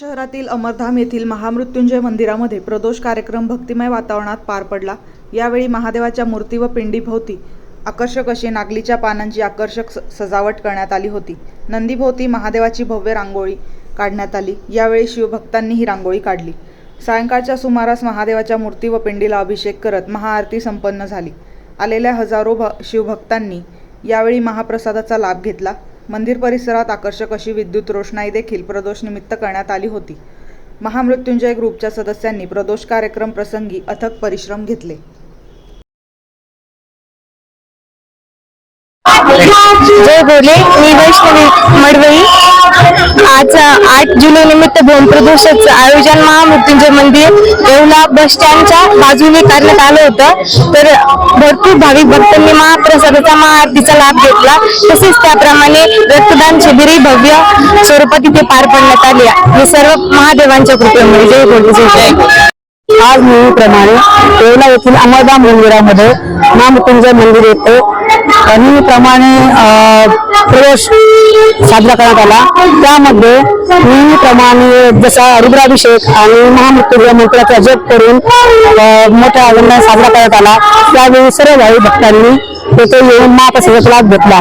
शहरातील अमरधाम येथील महामृत्युंजय मंदिरामध्ये प्रदोष कार्यक्रम भक्तिमय वातावरणात पार पडला. यावेळी महादेवाच्या मूर्ती व पिंडीभोवती आकर्षक अशी नागलीच्या पानांची आकर्षक स- सजावट करण्यात आली होती. नंदीभोवती महादेवाची भव्य रांगोळी काढण्यात आली. यावेळी शिवभक्तांनी ही रांगोळी काढली. सायंकाळच्या सुमारास महादेवाच्या मूर्ती व पिंडीला अभिषेक करत महाआरती संपन्न झाली. आलेल्या हजारो भ शिवभक्तांनी यावेळी महाप्रसादाचा लाभ घेतला. मंदिर परिसरात आकर्षक अशी विद्युत रोषणाई देखील प्रदोष निमित्त करण्यात आली होती. महामृत्युंजय ग्रुपच्या सदस्यांनी प्रदोष कार्यक्रम प्रसंगी अथक परिश्रम घेतले. जय बोले मी वैष्णवी मडवई. आज आठ जुलै निमित्त भूमप्रदोषाचं आयोजन महामृत्युंजय मंदिर येवला बस स्टँडच्या बाजूने करण्यात आलं होतं. तर भरपूर भाविक भक्तांनी महाप्रसादाचा महाआरतीचा लाभ घेतला. तसेच त्याप्रमाणे रक्तदान शिबिरही भव्य स्वरूपात इथे पार पाडण्यात आली हे सर्व महादेवांच्या कृपेमुळे जय बोले आज नेहमीप्रमाणे येवला येथील अंबादा मंदिरामध्ये महामृत्युंजय मंदिर येतो. नेहमीप्रमाणे प्रवेश साजरा करण्यात आला. त्यामध्ये नेहमीप्रमाणे जसा रुद्राभिषेक आणि महामृत्युंजय मंत्राचा जप करून मोठ्या आनंदाने साजरा करण्यात आला. त्यावेळी सर्व भावी भक्तांनी तेथे येऊन महाप्रसादाचा लाभ घेतला.